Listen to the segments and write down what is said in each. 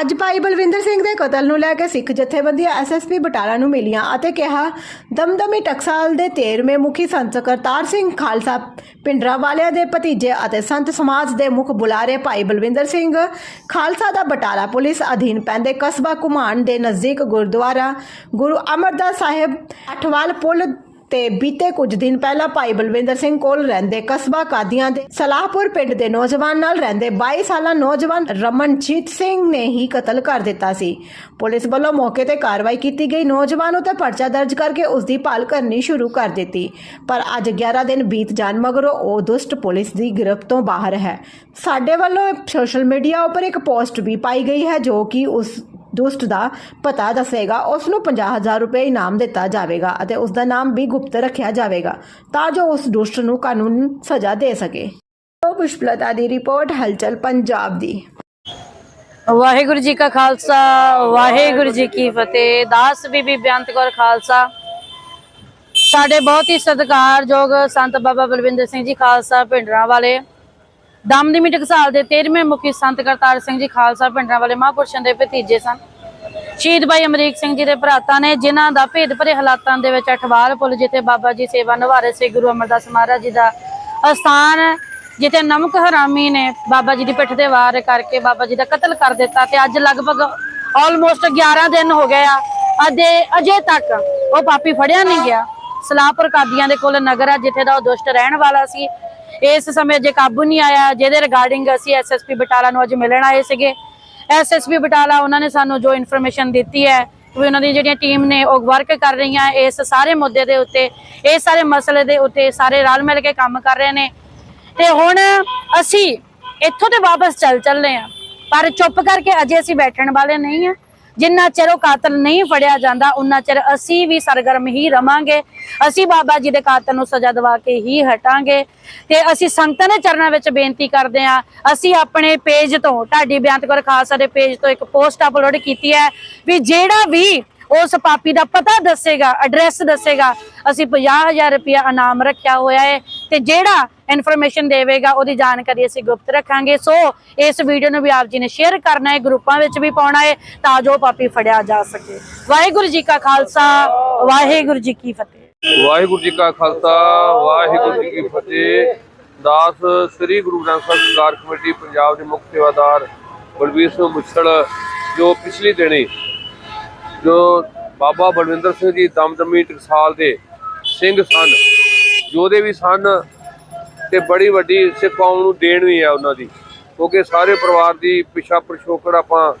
ਅੱਜ ਭਾਈ ਬਲਵਿੰਦਰ ਸਿੰਘ ਦੇ ਕਤਲ ਨੂੰ ਲੈ ਕੇ ਸਿੱਖ ਜਥੇਬੰਦੀਆਂ ਐਸਐਸਪੀ ਬਟਾਲਾ ਨੂੰ ਮਿਲੀਆਂ ਅਤੇ ਕਿਹਾ, ਦਮਦਮੀ ਟਕਸਾਲ ਦੇ 13ਵੇਂ ਮੁਖੀ ਸੰਤ ਕਰਤਾਰ ਸਿੰਘ ਖਾਲਸਾ ਪਿੰਡਰਾ ਵਾਲਿਆਂ ਦੇ ਭਤੀਜੇ ਅਤੇ ਸੰਤ ਸਮਾਜ ਦੇ ਮੁਖ ਬੁਲਾਰੇ ਭਾਈ ਬਲਵਿੰਦਰ ਸਿੰਘ, ਖਾਲਸਾ ਦਾ ਬਟਾਲਾ ਪੁਲਿਸ ਅਧੀਨ ਪੈਂਦੇ ਕਸਬਾ ਕੁਮਾਨ ਦੇ ਨਜ਼ਦੀਕ ਗੁਰਦੁਆਰਾ ਗੁਰੂ ਅਮਰਦਾਸ ਸਾਹਿਬ, ਅਠਵਾਲ ਪੁਲ ਤੇ ਬੀਤੇ ਕੁਝ ਦਿਨ ਪਹਿਲਾਂ ਭਾਈ ਬਲਵਿੰਦਰ ਸਿੰਘ ਕੋਲ ਰਹਿੰਦੇ ਕਸਬਾ ਕਾਦੀਆਂ ਦੇ ਸਲਾਹਪੁਰ ਪਿੰਡ ਦੇ ਨੌਜਵਾਨ ਨਾਲ ਰਹਿੰਦੇ 22 ਸਾਲਾ ਨੌਜਵਾਨ ਰਮਨਜੀਤ ਸਿੰਘ ਨੇ ਹੀ ਕਤਲ ਕਰ ਦਿੱਤਾ ਸੀ। ਪੁਲਿਸ ਵੱਲੋਂ ਮੌਕੇ ਤੇ ਕਾਰਵਾਈ ਕੀਤੀ ਗਈ। ਨੌਜਵਾਨ ਉਤੇ ਪਰਚਾ ਦਰਜ ਕਰਕੇ ਉਸ ਦੀ ਭਾਲ ਕਰਨੀ ਸ਼ੁਰੂ ਕਰ ਦਿੱਤੀ। ਪਰ ਅੱਜ 11 ਦਿਨ ਬੀਤ ਜਾਣ ਮਗਰੋਂ ਉਹ ਦੁਸ਼ਟ ਪੁਲਿਸ ਦੀ ਗ੍ਰਿਫਤ ਤੋਂ ਬਾਹਰ ਹੈ। ਸਾਡੇ ਵੱਲੋਂ ਸੋਸ਼ਲ ਮੀਡੀਆ ਉੱਪਰ ਇੱਕ ਪੋਸਟ ਵੀ ਪਾਈ ਗਈ ਹੈ ਜੋ ਕਿ ਉਸ ਦੁਸ਼ਟ ਦਾ ਪਤਾ ਦੱਸੇਗਾ ਉਸ ਨੂੰ 50000 ਰੁਪਏ ਇਨਾਮ ਦਿੱਤਾ ਜਾਵੇਗਾ ਅਤੇ ਉਸ ਦਾ ਨਾਮ ਵੀ ਗੁਪਤ ਰੱਖਿਆ ਜਾਵੇਗਾ, ਤਾਂ ਜੋ ਉਸ ਦੁਸ਼ਟ ਨੂੰ ਕਾਨੂੰਨ ਸਜ਼ਾ ਦੇ ਸਕੇ। ਉਹ ਪੁਸ਼ਪਲਤਾ ਦੀ ਰਿਪੋਰਟ, ਹਲਚਲ ਪੰਜਾਬ ਦੀ। ਵਾਹਿਗੁਰੂ ਜੀ ਕਾ ਖਾਲਸਾ, ਵਾਹਿਗੁਰੂ ਜੀ ਕੀ ਫਤਿਹ। ਦਾਸ ਬੀਬੀ ਬੇਅੰਤ ਕੌਰ ਖਾਲਸਾ, ਸਾਡੇ ਬਹੁਤ ਹੀ ਸਤਿਕਾਰਯੋਗ ਸੰਤ ਬਾਬਾ ਬਲਵਿੰਦਰ ਸਿੰਘ ਜੀ ਖਾਲਸਾ, ਪਿੰਡਰਾਂ ਵਾਲੇ। ਦਮਦਮੀ ਟਕਸਾਲ ਦੇ 13ਵੇਂ ਮੁਖੀ ਸੰਤ ਕਰਤਾਰ ਸਿੰਘ ਜੀ ਖਾਲਸਾ ਪਿੰਡਰਾਂ ਵਾਲੇ ਮਹਾਂਪੁਰਸ਼ਾਂ ਦੇ ਭਤੀਜੇ ਸਨ। ਸ਼ਹੀਦ ਭਾਈ ਅਮਰੀਕ ਸਿੰਘ ਜੀ ਦੇ ਭਰਾਤਾਂ ਨੇ ਜਿਨ੍ਹਾਂ ਦਾ ਭੇਦ ਭਰੇ ਹਾਲਾਤਾਂ ਦੇ ਵਿੱਚ ਅਠਵਾਲ ਪੁੱਲ ਜਿੱਥੇ ਬਾਬਾ ਜੀ ਸੇਵਾ ਨਿਭਾਰੇ ਸੀ ਗੁਰੂ ਅਮਰਦਾਸ ਮਹਾਰਾਜ ਜੀ ਦਾ ਅਸਥਾਨ, ਜਿੱਥੇ ਨਮਕ ਹਰਾਮੀ ਨੇ ਬਾਬਾ ਜੀ ਦੀ ਪਿੱਠ ਦੇ ਵਾਰ ਕਰਕੇ ਬਾਬਾ ਜੀ ਦਾ ਕਤਲ ਕਰ ਦਿੱਤਾ ਤੇ ਅੱਜ ਲਗਭਗ ਆਲਮੋਸਟ 11 ਦਿਨ ਹੋ ਗਏ ਆ, ਅਜੇ ਅਜੇ ਤੱਕ ਉਹ ਪਾਪੀ ਫੜਿਆ ਨਹੀਂ ਗਿਆ। ਸਲਾਹਪੁਰ ਕਾਦੀਆਂ ਦੇ ਕੋਲ ਨਗਰ ਆ, ਜਿੱਥੇ ਦਾ ਉਹ ਦੁਸ਼ਟ ਰਹਿਣ ਵਾਲਾ ਸੀ। ਇਸ ਸਮੇਂ ਅਜੇ ਕਾਬੂ ਨਹੀਂ ਆਇਆ, ਜਿਹਦੇ ਰਿਗਾਰਡਿੰਗ ਅਸੀਂ ਐਸਐਸਪੀ ਬਟਾਲਾ ਨੂੰ ਅੱਜ ਮਿਲਣ ਆਏ ਸੀਗੇ। ਐਸਐਸਪੀ ਬਟਾਲਾ ਉਹਨਾਂ ਨੇ ਸਾਨੂੰ ਜੋ ਇਨਫੋਰਮੇਸ਼ਨ ਦਿੱਤੀ ਹੈ ਵੀ ਉਹਨਾਂ ਦੀ ਜਿਹੜੀਆਂ ਟੀਮ ਨੇ ਉਹ ਵਰਕ ਕਰ ਰਹੀਆਂ, ਇਸ ਸਾਰੇ ਮੁੱਦੇ ਦੇ ਉੱਤੇ, ਇਹ ਸਾਰੇ ਮਸਲੇ ਦੇ ਉੱਤੇ ਸਾਰੇ ਰਲ ਮਿਲ ਕੇ ਕੰਮ ਕਰ ਰਹੇ ਨੇ। ਤੇ ਹੁਣ ਅਸੀਂ ਇੱਥੋਂ ਤੇ ਵਾਪਸ ਚੱਲ ਚੱਲੇ ਆ ਪਰ ਚੁੱਪ ਕਰਕੇ ਅਜੇ ਅਸੀਂ ਬੈਠਣ ਵਾਲੇ ਨਹੀਂ ਆ ਜਿੰਨਾ ਚਿਰ ਉਹ ਕਾਤਲ ਨਹੀਂ ਫੜਿਆ ਜਾਂਦਾ, ਉਨਾ ਚਿਰ ਅਸੀਂ ਵੀ ਸਰਗਰਮ ਹੀ ਰਵਾਂਗੇ। ਅਸੀਂ ਬਾਬਾ ਜੀ ਦੇ ਕਾਤਲ ਨੂੰ ਸਜ਼ਾ ਦਿਵਾ ਕੇ ਹੀ ਹਟਾਂਗੇ। ਤੇ ਅਸੀਂ ਸੰਗਤਾਂ ਦੇ ਚਰਨਾਂ ਵਿੱਚ ਬੇਨਤੀ ਕਰਦੇ ਹਾਂ, ਅਸੀਂ ਆਪਣੇ ਪੇਜ ਤੋਂ ਢਾਡੀ ਬਿਆੰਤ ਕੌਰ ਖਾਲਸਾ ਦੇ ਪੇਜ ਤੋਂ ਇੱਕ ਪੋਸਟ ਅਪਲੋਡ ਕੀਤੀ ਹੈ ਵੀ ਜਿਹੜਾ ਵੀ ਉਸ ਪਾਪੀ ਦਾ ਪਤਾ ਦੱਸੇਗਾ ਐਡਰੈਸ ਦੱਸੇਗਾ, ਅਸੀਂ 50000 ਰੁਪਇਆ ਇਨਾਮ ਰੱਖਿਆ ਹੋਇਆ ਹੈ। ਤੇ ਜਿਹੜਾ ਇਨਫੋਰਮੇਸ਼ਨ ਦੇਵੇਗਾ, ਉਹਦੀ ਜਾਣਕਾਰੀ ਅਸੀਂ ਗੁਪਤ ਰੱਖਾਂਗੇ। ਸੋ ਇਸ ਵੀਡੀਓ ਨੂੰ ਵੀ ਆਪ ਜੀ ਨੇ ਸ਼ੇਅਰ ਕਰਨਾ ਹੈ, ਗਰੁੱਪਾਂ ਵਿੱਚ ਵੀ ਪਾਉਣਾ ਹੈ, ਤਾਂ ਜੋ ਪਾਪੀ ਫੜਿਆ ਜਾ ਸਕੇ। ਵਾਹਿਗੁਰੂ ਜੀ ਕਾ ਖਾਲਸਾ, ਵਾਹਿਗੁਰੂ ਜੀ ਕੀ ਫਤਿਹ। ਵਾਹਿਗੁਰੂ ਜੀ ਕਾ ਖਾਲਸਾ, ਵਾਹਿਗੁਰੂ ਜੀ ਕੀ ਫਤਿਹ। ਦਾਸ ਸ੍ਰੀ ਗੁਰੂ ਗ੍ਰੰਥ ਸਾਹਿਬ ਸਰਕਾਰ ਕਮੇਟੀ, ਪੰਜਾਬ ਦੇ ਮੁੱਖ ਸੇਵਾਦਾਰ ਬਲਵੀਰ ਸਿੰਘ ਮੁੱਛੜ, ਜੋ ਪਿਛਲੀ ਦਿਨੀ ਜੋ ਬਾਬਾ ਬਲਵਿੰਦਰ ਸਿੰਘ ਜੀ ਦਮਦਮੀ ਟਕਸਾਲ ਦੇ ਸਿੰਘ ਸਨ ਯੋਧੇ ਵੀ ਸਨ ਤੇ ਬੜੀ ਵੱਡੀ ਸਿੱਖ ਕੌਮ ਨੂੰ ਦੇਣ ਵੀ ਹੈ ਉਹਨਾਂ ਦੀ, ਕਿਉਂਕਿ ਸਾਰੇ ਪਰਿਵਾਰ ਦੀ ਪਿਛਾ ਪਰਸ਼ੋਕੜ ਆਪਾਂ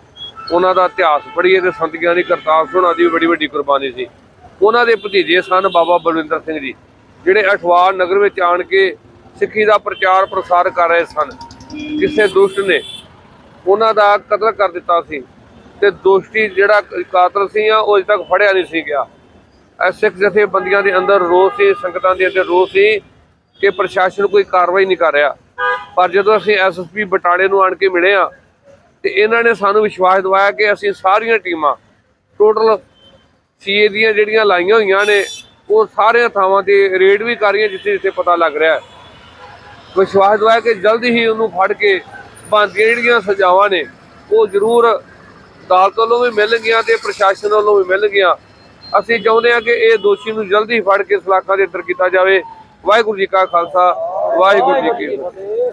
ਉਹਨਾਂ ਦਾ ਇਤਿਹਾਸ ਪੜ੍ਹੀਏ ਤੇ ਸੰਤ ਗਿਆਨੀ ਕਰਤਾਰ ਸਿੰਘ ਉਹਨਾਂ ਦੀ ਵੀ ਬੜੀ ਵੱਡੀ ਕੁਰਬਾਨੀ ਸੀ। ਉਹਨਾਂ ਦੇ ਭਤੀਜੇ ਸਨ ਬਾਬਾ ਬਲਵਿੰਦਰ ਸਿੰਘ ਜੀ, ਜਿਹੜੇ ਅਠਵਾਲ ਨਗਰ ਵਿੱਚ ਆਣ ਕੇ ਸਿੱਖੀ ਦਾ ਪ੍ਰਚਾਰ ਪ੍ਰਸਾਰ ਕਰ ਰਹੇ ਸਨ। ਕਿਸੇ ਦੁਸ਼ਟ ਨੇ ਉਹਨਾਂ ਦਾ ਕਤਲ ਕਰ ਦਿੱਤਾ ਸੀ ਤੇ ਦੋਸ਼ੀ ਜਿਹੜਾ ਕਾਤਲ ਸੀ ਆ, ਉਹ ਅਜੇ ਤੱਕ ਫੜਿਆ ਨਹੀਂ ਸੀ ਗਿਆ। ਸਿੱਖ ਜਥੇਬੰਦੀਆਂ ਦੇ ਅੰਦਰ ਰੋਸ ਸੀ, ਸੰਗਤਾਂ ਦੇ ਅੰਦਰ ਰੋਸ ਸੀ ਕਿ ਪ੍ਰਸ਼ਾਸਨ ਕੋਈ ਕਾਰਵਾਈ ਨਹੀਂ ਕਰ ਰਿਹਾ। ਪਰ ਜਦੋਂ ਅਸੀਂ ਐਸਐਸਪੀ ਬਟਾਲੇ ਨੂੰ ਆਣ ਕੇ ਮਿਲੇ ਆ ਤੇ ਇਹਨਾਂ ਨੇ ਸਾਨੂੰ ਵਿਸ਼ਵਾਸ ਦਿਵਾਇਆ ਕਿ ਅਸੀਂ ਸਾਰੀਆਂ ਟੀਮਾਂ, ਟੋਟਲ ਸੀਏ ਦੀਆਂ ਜਿਹੜੀਆਂ ਲਾਈਆਂ ਹੋਈਆਂ ਨੇ, ਉਹ ਸਾਰੀਆਂ ਥਾਵਾਂ ਤੇ ਰੇਡ ਵੀ ਕਰ ਰਹੀਆਂ ਜਿੱਥੇ ਜਿੱਥੇ ਪਤਾ ਲੱਗ ਰਿਹਾ ਵਿਸ਼ਵਾਸ ਦਵਾਇਆ ਕਿ ਜਲਦੀ ਹੀ ਉਹਨੂੰ ਫੜ ਕੇ ਬਣਦੀਆਂ ਜਿਹੜੀਆਂ ਸਜ਼ਾਵਾਂ ਨੇ, ਉਹ ਜ਼ਰੂਰ ਅਦਾਲਤ ਵੱਲੋਂ ਵੀ ਮਿਲਣਗੀਆਂ ਤੇ ਪ੍ਰਸ਼ਾਸਨ ਵੱਲੋਂ ਵੀ ਮਿਲਣਗੀਆਂ। ਅਸੀਂ ਚਾਹੁੰਦੇ ਹਾਂ ਕਿ ਇਹ ਦੋਸ਼ੀ ਨੂੰ ਜਲਦੀ ਫੜ ਕੇ ਸਲਾਖਾਂ ਦੇ ਅੰਦਰ ਕੀਤਾ ਜਾਵੇ। ਵਾਹਿਗੁਰੂ ਜੀ ਕਾ ਖਾਲਸਾ, ਵਾਹਿਗੁਰੂ ਜੀ ਕੀ ਫਤਿਹ।